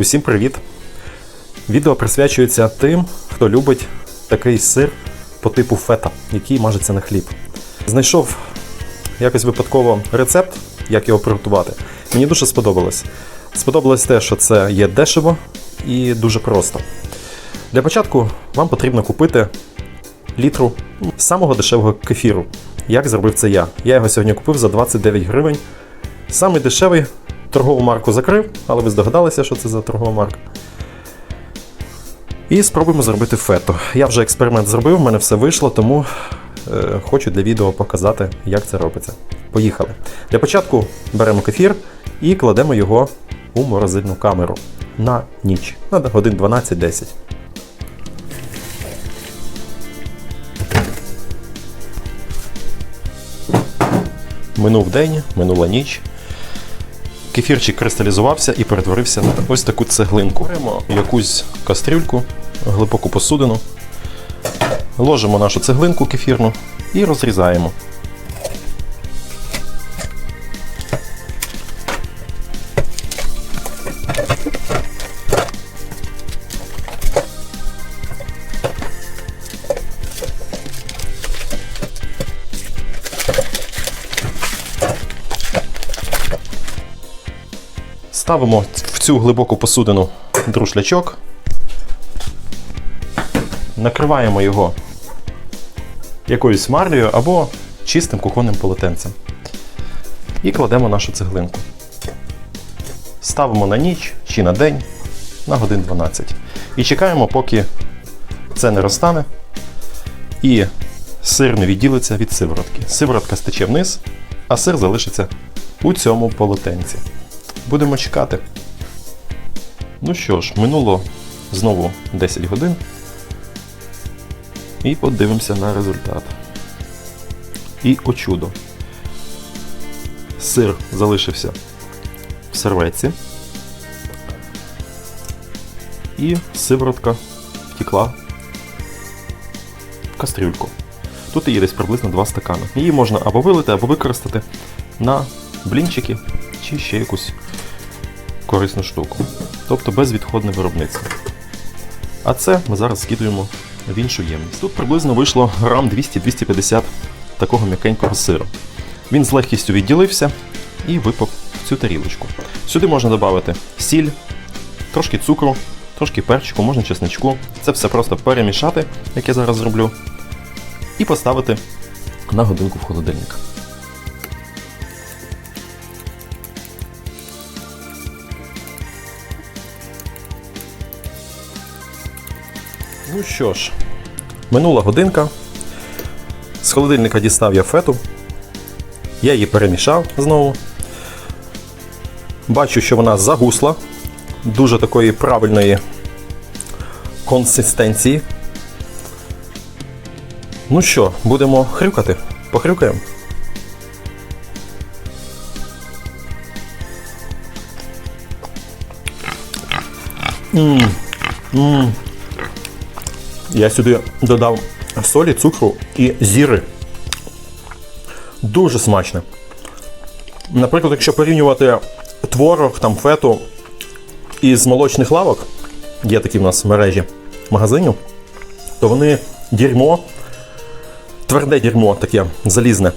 Усім привіт! Відео присвячується тим, хто любить такий сир по типу фета, який мажеться на хліб. Знайшов якось випадково рецепт, як його приготувати. Мені дуже сподобалось. Сподобалось те, що це є дешево і дуже просто. Для початку вам потрібно купити літру самого дешевого кефіру. Як зробив це я? Я його сьогодні купив за 29 гривень. Самий дешевий торгову марку закрив, але ви здогадалися, що це за торгова марка. І спробуємо зробити фето. Я вже експеримент зробив, в мене все вийшло, тому е, хочу для відео показати, як це робиться. Поїхали. Для початку беремо кефір і кладемо його у морозильну камеру на ніч, на годин 12-10. Минув день, минула ніч. Кефірчик кристалізувався і перетворився на ось таку цеглинку. Беремо якусь кастрюльку, глибоку посудину, ложимо нашу цеглинку кефірну і розрізаємо. Ставимо в цю глибоку посудину друшлячок, накриваємо його якоюсь марлею або чистим кухонним полотенцем. І кладемо нашу цеглинку. Ставимо на ніч чи на день на годин 12. І чекаємо, поки це не розтане і сир не відділиться від сиворотки. Сиворотка стече вниз, а сир залишиться у цьому полотенці. Будемо чекати. Ну що ж, минуло знову 10 годин. І подивимося на результат. І о чудо. Сир залишився в серветці. І сиворотка втекла в кастрюльку. Тут її десь приблизно 2 стакани. Її можна або вилити, або використати на блінчики чи ще якусь корисну штуку. Тобто безвідходне виробництво. А це ми зараз скидуємо в іншу ємність. Тут приблизно вийшло грам 200-250 такого м'якенького сиру. Він з легкістю відділився і випав в цю тарілочку. Сюди можна додати сіль, трошки цукру, трошки перчику, можна чесничку. Це все просто перемішати, як я зараз зроблю, і поставити на годинку в холодильник. Ну що ж, минула годинка. З холодильника дістав я фету. Я її перемішав знову. Бачу, що вона загусла, дуже такої правильної консистенції. Ну що, будемо хрюкати? Похрюкаємо. Мм. Мм. Я сюди додав солі, цукру і зіри. Дуже смачне. Наприклад, якщо порівнювати творог, там фету із молочних лавок, є такі в нас в мережі магазинів, то вони дерьмо, тверде дерьмо таке залізне,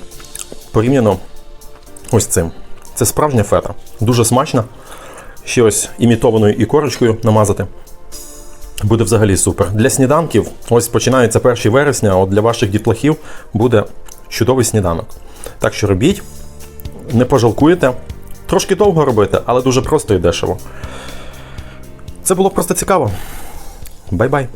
порівняно ось цим. Це справжня фета. Дуже смачна. Ще ось імітованою і корочкою намазати. Буде взагалі супер. Для сніданків, ось починається 1 вересня, от для ваших дітлахів буде чудовий сніданок. Так що робіть, не пожалкуєте. Трошки довго робити, але дуже просто і дешево. Це було просто цікаво. Бай-бай!